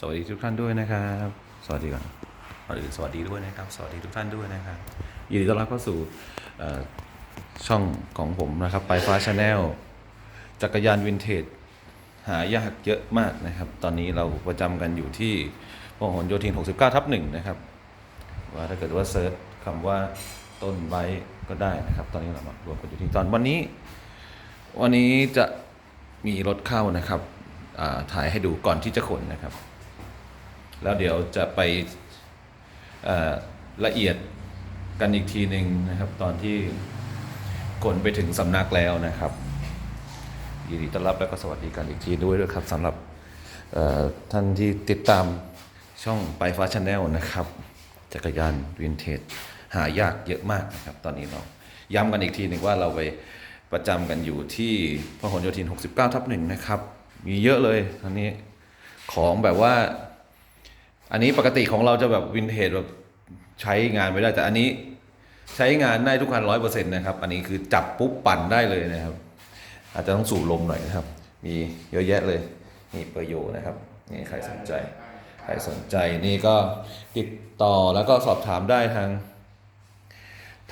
สวัสดีทุกท่านด้วยนะครับ สวัสดีก่อนก่อนอื่นสวัสดีด้วยนะครับ สวัสดีทุกท่านด้วยนะครับยินดีต้อนรับเข้าสู่ช่องของผมนะครับไปฟ้าชาแนลจักรยานวินเทจหายากเยอะมากนะครับ ตอนนี้เราประจำกันอยู่ที่พหลโยธิน 69 ทับหนึ่งนะครับ ว่าถ้าเกิดว่าเซิร์ชคำว่าต้นไว้ก็ได้นะครับ ตอนนี้เรามารวมกันอยู่ที่ตอนวันนี้ วันนี้จะมีรถเข้านะครับถ่ายให้ดูก่อนที่จะขนนะครับ แล้วเดี๋ยวจะไปละเอียดกันอีกทีหนึ่งนะครับ ตอนที่ขนไปถึงสำนักแล้วนะครับยินดีต้อนรับและก็สวัสดีกันอีกทีด้วยด้วยครับสำหรับท่านที่ติดตามช่องไปฟ้าชาแนลนะครับ จักรยานวินเทจหายากเยอะมากนะครับ ตอนนี้เราย้ำกันอีกทีหนึ่งว่าเราไปประจำกันอยู่ที่พหลโยธิน 69 ทับหนึ่งนะครับ มีเยอะเลยอันนี้ของแบบว่า อันนี้ปกติของเราจะแบบวินเทจแบบใช้งานไม่ได้แต่อันนี้ใช้งานได้ทุกคันร้อยเปอร์เซ็นต์นะครับ อันนี้คือจับปุ๊บปั่นได้เลยนะครับ อาจจะต้องสูบลมหน่อยนะครับ มีเยอะแยะเลยนี่ปร์โยชนะครับนี่ใครสนใจ ใครสนใจนี่ก็ติดต่อแล้วก็สอบถามได้ทาง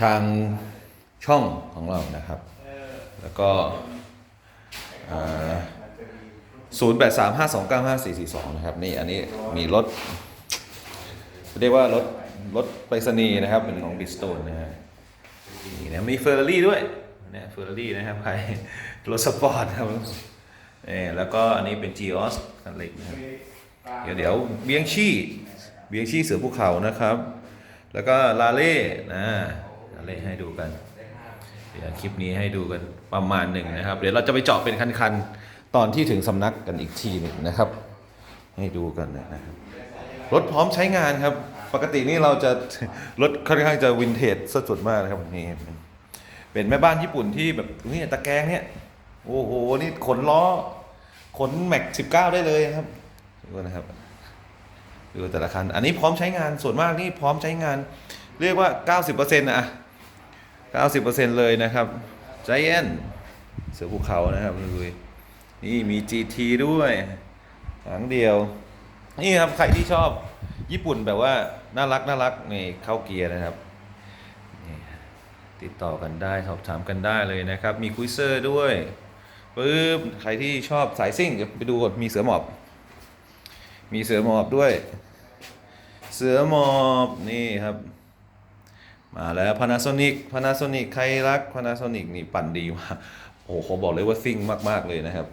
ทางช่องของเรานะครับ แล้วก็ศูนย์แปดสามห้าสองเก้าห้าสี่สี่สองนะครับ นี่อันนี้มีรถ เรียกว่ารถรถไปรษณีย์นะครับเป็นของบิสโตนนะฮะนี่นะมีเฟอร์รารี่ด้วยเนี่ยเฟอร์รารี่นะครับใครรถสปอร์ตครับนี่แล้วก็อันนี้เป็น g ีออสคันเล็กนะครับเดี๋ยวเดี๋ยวเบียงชี่เบียงชี่เสือภูเขานะครับ แล้วก็ลาเล่นะลาเล่ให้ดูกันเดี๋ยวคลิปนี้ให้ดูกันประมาณหนึ่งนะครับ เดี๋ยวเราจะไปเจาะเป็นคันๆ ตอนที่ถึงสำนักกันอีกทีหนึ่งนะครับ ให้ดูกันนะครับ รถพร้อมใช้งานครับ ปกตินี่เราจะ รถค่อนข้างจะวินเทจสุดๆมากนะครับนี่เป็นแม่บ้านญี่ปุ่นที่แบบนี่ตะแกรงเนี่ยโอ้โหนี่ขนล้อ ขนแม็กสิบเก้าได้เลยครับดูนะครับดูแต่ละคัน อันนี้พร้อมใช้งานส่วนมากนี่พร้อมใช้งาน เรียกว่า 90%นะอะ90%เลยนะครับใจแอนเสือภูเขานะครับดูดินี่มี GT ด้วยหางเดียว นี่ครับใครที่ชอบญี่ปุ่นแบบว่าน่ารักน่ารักนี่เข้าเกียร์นะครับติดต่อกันได้สอบถามกันได้เลยนะครับ มีคุยเซอร์ด้วยปึ๊บใครที่ชอบสายซิ่งไปดูก่อนมีเสือหมอบ มีเสือหมอบด้วย เสือหมอบนี่ครับ มาแล้ว Panasonic Panasonic ใครรัก Panasonic นี่ปั่นดีมากโอ้โหเขาบอกเลยว่าซิ่งมาก ๆ เลยนะครับ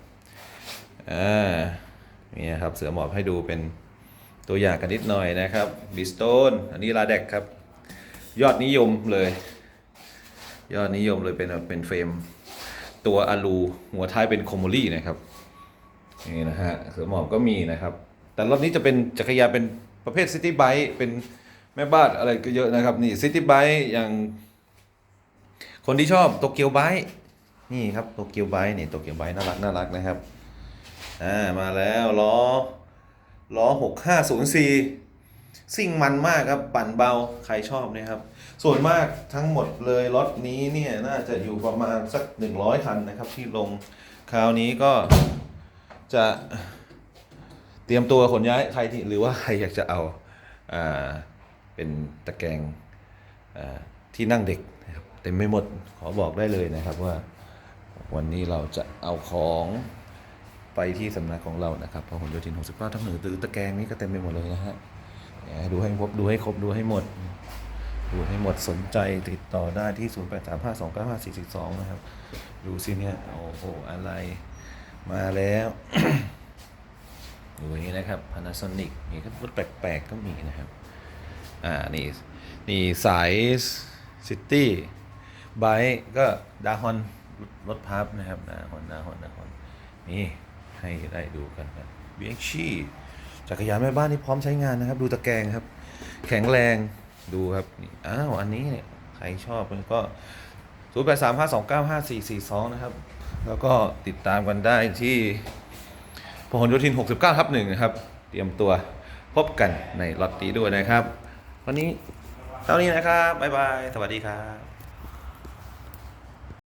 อ่า นี่ครับเสือหมอบให้ดูเป็นตัวอย่างกันนิดหน่อยนะครับบิสโตนอันนี้ลาเด็กครับ ยอดนิยมเลย ยอดนิยมเลยเป็นเป็นเฟรม ตัวอะลูหัวท้ายเป็นโคโมลี่นะครับนี่นะฮะเสือหมอบก็มีนะครับ แต่รถนี้จะเป็นจักรยานเป็นประเภทซิตี้ไบค์เป็นแม่บ้านอะไรก็เยอะนะครับ นี่ซิตี้ไบค์อย่าง คนที่ชอบโตเกียวไบค์นี่ครับโตเกียวไบค์นี่โตเกียวไบค์น่ารักน่ารักนะครับ อ่ามาแล้วล้อล้อหกห้าศูนย์สี่ซิ่งมันมากครับปั่นเบาใครชอบเนะครับ ส่วนมากทั้งหมดเลยรถนี้เนี่ยน่าจะอยู่ประมาณสักหนึ่งร้อยคันนะครับ ที่ลงคราวนี้ก็จะเตรียมตัวขนย้ายใครที่หรือว่าใครอยากจะเอาอ่าเป็นตะแกรงอ่าที่นั่งเด็กนะครับเต็มไม่หมดขอบอกได้เลยนะครับว่า วันนี้เราจะเอาของ ไปที่สำนักของเรานะครับพหลโยธิน 69 ทั้งหนึ่งตือตะแกรงนี้ก็เต็มไปหมดเลยนะฮะดูให้ครบดูให้ครบดูให้หมด ดูให้หมดสนใจติดต่อได้ที่ 0835295442 นะครับ ดูสิเนี่ย โอ้โห อะไรมาแล้วดูอย่างนี้นะครับ Panasonic นี่ก็รถแปลกๆ ก็มีนะครับ อ่า นี่ นี่สายซิตี้ไบก็ดาฮอนรถพับนะครับดาฮอนดาฮอนดาฮอนนี่ ให้ได้ดูกันนะเบียงชีจักรยานแม่บ้านนี่พร้อมใช้งานนะครับ ดูตะแกรงครับ แข็งแรงดูครับอ้าวอันนี้เนี่ยใครชอบมันก็0 8 3 5 2 9 5 4 4 2 นะครับ แล้วก็ติดตามกันได้ที่พหลโยธิน 69ทับหนึ่งนะครับ เตรียมตัวพบกันในล็อตนี้ด้วยนะครับ วันนี้เท่านี้นะครับ บ๊ายบาย สวัสดีครับ